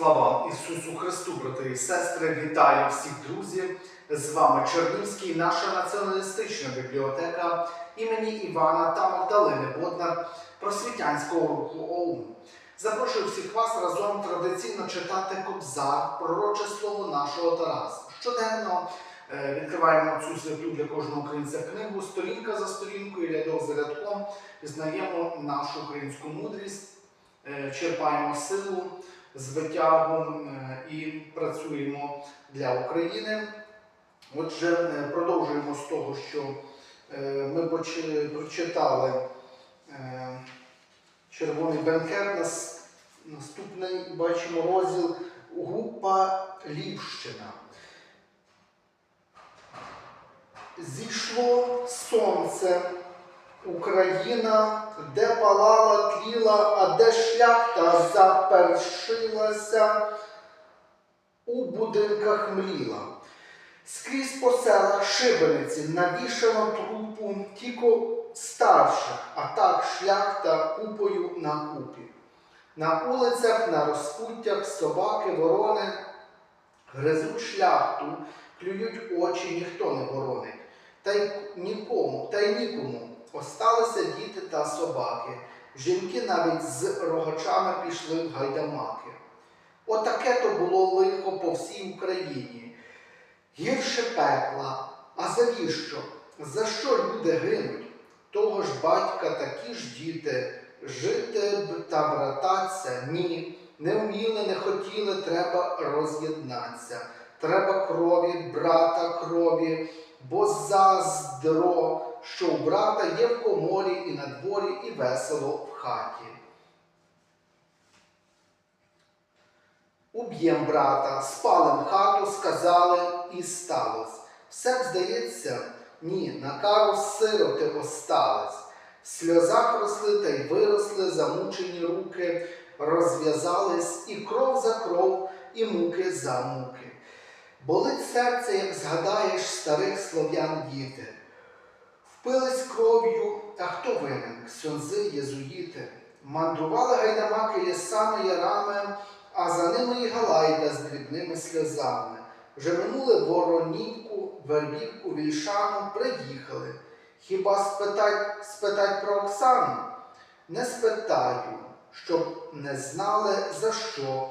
Слава Ісусу Христу, брати і сестри! Вітаю всіх друзів! З вами Чернівський, наша націоналістична бібліотека імені Івана та Магдалини Боднар просвітянського руху ОУН. Запрошую всіх вас разом традиційно читати Кобзар, пророче слово нашого Тараса. Щоденно е, відкриваємо цю святу для кожного українця книгу, сторінка за сторінкою, рядок за рядком, пізнаємо нашу українську мудрість, черпаємо силу з витягом е, і працюємо для України. Отже, е, продовжуємо з того, що е, ми прочитали е, червоний бенкет. Наступний бачимо розділ Гупа Лівщина. Зійшло сонце, Україна, де палала, тліла, а де шляхта запершилася, у будинках мліла. Скрізь по селах шибениці навішано трупу тільки старших, а так шляхта купою на купі. На улицях, на розпуттях собаки, ворони гризуть шляхту, клюють очі, ніхто не боронить. Та й нікому, та й нікому осталися діти та собаки. Жінки навіть з рогачами пішли в гайдамаки. Отаке то було лихо по всій Україні. Гірше пекла. А завіщо? За що люди гинуть? Того ж батька такі ж діти. Жити б та брататься ні. Не вміли, не хотіли, треба роз'єднатися. Треба крові, брата крові, бо заздро, що у брата є в коморі і на дворі, і весело в хаті. Уб'єм брата, спалим хату, сказали і сталось. Все здається, ні, на кару сироти остались. В сльозах росли та й виросли замучені руки, розв'язались і кров за кров, і муки за муки. Болить серце, як згадаєш старих слов'ян діти. Впились кров'ю, а хто винен? Ксьонзи, єзуїти. Мандрували гайдамаки лісами ярами, а за ними і Галайда з дрібними сльозами. Вже минули Воронівку, Вербівку, Вільшану, приїхали. Хіба спитать, спитать про Оксану? Не спитаю, щоб не знали за що